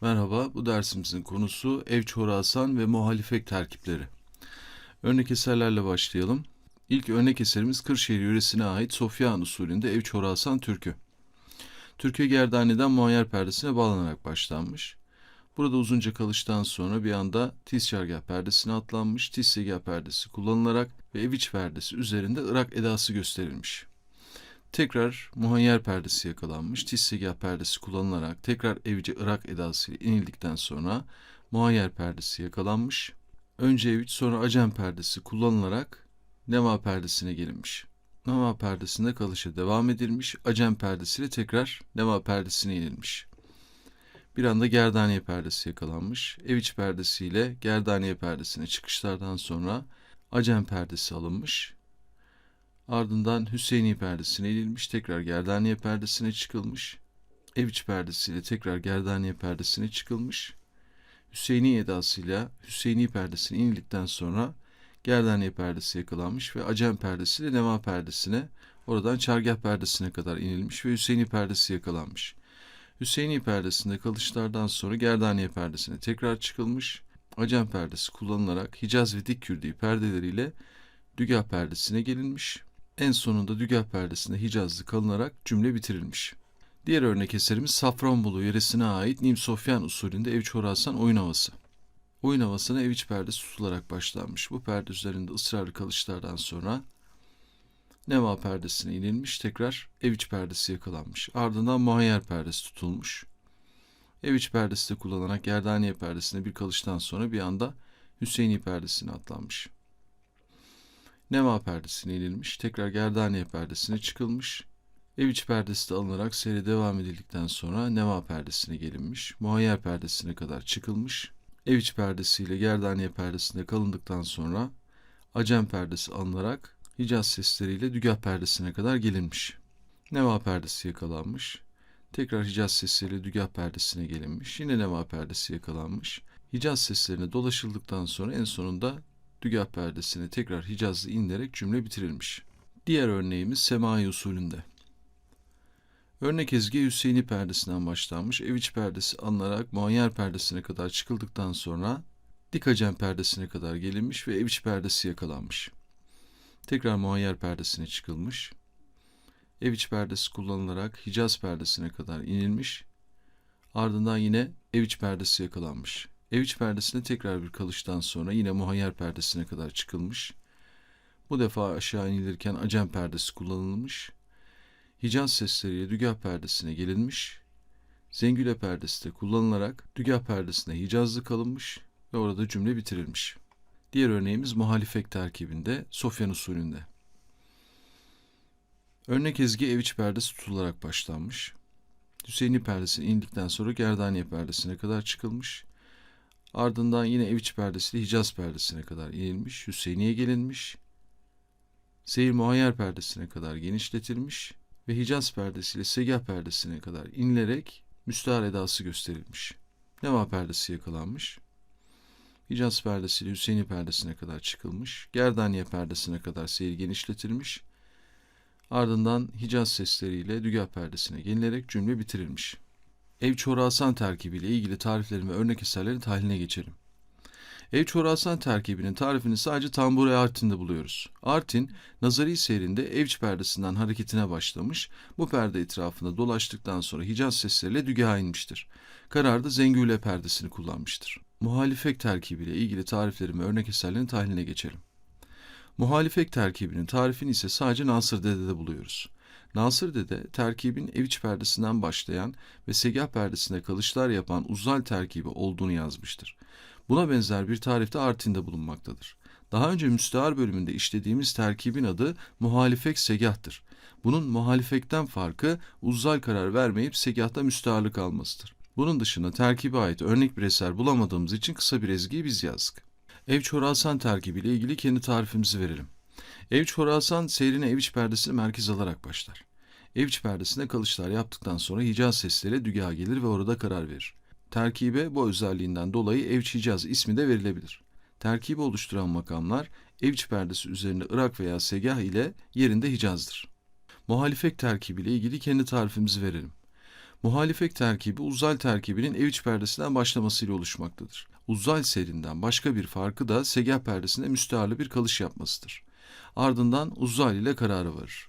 Merhaba, bu dersimizin konusu Evç Horasan ve muhalifek terkipleri. Örnek eserlerle başlayalım. İlk örnek eserimiz Kırşehir yöresine ait Sofyan usulünde Evç Horasan türkü. Türkü gerdaneden muayyer perdesine bağlanarak başlanmış. Burada uzunca kalıştan sonra bir anda tiz çargah perdesine atlanmış, tiz segah perdesi kullanılarak ve eviç perdesi üzerinde Irak edası gösterilmiş. Tekrar muhayyer perdesi yakalanmış, tiz segah perdesi kullanılarak tekrar evice Irak edası ile inildikten sonra muhayyer perdesi yakalanmış. Önce eviç sonra acem perdesi kullanılarak nema perdesine gelinmiş. Nema perdesinde kalışa devam edilmiş, acem perdesiyle tekrar nema perdesine inilmiş. Bir anda gerdaniye perdesi yakalanmış. Eviç perdesiyle gerdaniye perdesine çıkışlardan sonra acem perdesi alınmış. Ardından Hüseyini perdesine inilmiş, tekrar gerdaniye perdesine çıkılmış. Eviç perdesiyle tekrar gerdaniye perdesine çıkılmış. Hüseyini edasıyla Hüseyini perdesine inildikten sonra gerdaniye perdesi yakalanmış ve acem perdesiyle neva perdesine oradan çargah perdesine kadar inilmiş ve Hüseyini perdesi yakalanmış. Hüseyini perdesinde kalışlardan sonra gerdaniye perdesine tekrar çıkılmış. Acem perdesi kullanılarak Hicaz ve dik kürdi perdeleriyle dügah perdesine gelinmiş. En sonunda dügah perdesinde Hicazlı kalınarak cümle bitirilmiş. Diğer örnek eserimiz Safranbolu yöresine ait Nim Sofyan usulünde Evç Horasan oyun havası. Oyun havasına eviç perdesi tutularak başlanmış. Bu perde üzerinde ısrarlı kalışlardan sonra Neva perdesine inilmiş, tekrar eviç perdesi yakalanmış. Ardından muayyer perdesi tutulmuş. Eviç perdesi de kullanarak gerdaniye perdesine bir kalıştan sonra bir anda Hüseyini perdesine atlanmış. Neva perdesine inilmiş, tekrar gerdaniye perdesine çıkılmış. Eviç perdesi de alınarak seyre devam edildikten sonra Neva perdesine gelinmiş, muayyer perdesine kadar çıkılmış. Eviç perdesiyle gerdaniye perdesinde kalındıktan sonra Acem perdesi alınarak Hicaz sesleriyle Dügah perdesine kadar gelinmiş. Neva perdesi yakalanmış. Tekrar Hicaz sesleriyle Dügah perdesine gelinmiş. Yine Neva perdesi yakalanmış. Hicaz seslerine dolaşıldıktan sonra en sonunda Dügah perdesine tekrar Hicazlı inilerek cümle bitirilmiş. Diğer örneğimiz Semai usulünde. Örnek ezgi Hüseyini perdesinden başlanmış. Eviç perdesi alınarak muayyer perdesine kadar çıkıldıktan sonra dik acem perdesine kadar gelinmiş ve eviç perdesi yakalanmış. Tekrar muayyer perdesine çıkılmış. Eviç perdesi kullanılarak Hicaz perdesine kadar inilmiş. Ardından yine eviç perdesi yakalanmış. Eviç perdesine tekrar bir kalıştan sonra yine muhayyer perdesine kadar çıkılmış. Bu defa aşağı inilirken acem perdesi kullanılmış. Hicaz sesleriyle dügah perdesine gelinmiş. Zengüle perdesi de kullanılarak dügah perdesine Hicazlı kalınmış ve orada cümle bitirilmiş. Diğer örneğimiz muhalifek terkibinde Sofyan usulünde. Örnek ezgi eviç perdesi tutularak başlanmış. Hüseyini perdesine indikten sonra gerdaniye perdesine kadar çıkılmış. Ardından yine eviç perdesiyle Hicaz perdesine kadar inilmiş. Hüseyiniye gelinmiş. Seyir muayyer perdesine kadar genişletilmiş ve Hicaz perdesiyle Segah perdesine kadar inilerek müstahar edası gösterilmiş. Neva perdesi yakalanmış. Hicaz perdesiyle Hüseyini perdesine kadar çıkılmış. Gerdaniye perdesine kadar seyir genişletilmiş. Ardından Hicaz sesleriyle Dügah perdesine gelinerek cümle bitirilmiş. Ev Çorasan terkibiyle ilgili tariflerin ve örnek eserlerin tahliline geçelim. Ev Çorasan terkibinin tarifini sadece tambur artinde buluyoruz. Artin, nazari seyrinde evç perdesinden hareketine başlamış, bu perde etrafında dolaştıktan sonra Hicaz sesleriyle dügaha inmiştir. Kararda Zengüle perdesini kullanmıştır. Muhalifek terkibiyle ilgili tariflerin ve örnek eserlerin tahliline geçelim. Muhalifek terkibinin tarifini ise sadece Nasır Dede'de buluyoruz. Nasır Dede, terkibin eviç perdesinden başlayan ve segah perdesine kalışlar yapan uzal terkibi olduğunu yazmıştır. Buna benzer bir tarif de Artin'de bulunmaktadır. Daha önce müstehar bölümünde işlediğimiz terkibin adı muhalifek segahtır. Bunun muhalifekten farkı uzzal karar vermeyip segahta müsteharlık almasıdır. Bunun dışında terkibe ait örnek bir eser bulamadığımız için kısa bir ezgiyi biz yazdık. Ev Çorasan terkibiyle ilgili kendi tarifimizi verelim. Evç Horasan seyrine Eviç perdesini merkez alarak başlar. Eviç perdesine kalışlar yaptıktan sonra Hicaz sesleriyle dügaha gelir ve orada karar verir. Terkibe bu özelliğinden dolayı Evç Hicaz ismi de verilebilir. Terkibi oluşturan makamlar Evç perdesi üzerinde Irak veya Segah ile yerinde Hicaz'dır. Muhalifek terkibiyle ilgili kendi tarifimizi verelim. Muhalefet terkibi uzzal terkibinin ev iç perdesinden başlamasıyla oluşmaktadır. Uzzal serinden başka bir farkı da segah perdesinde müstearlı bir kalış yapmasıdır. Ardından uzzal ile karara varır.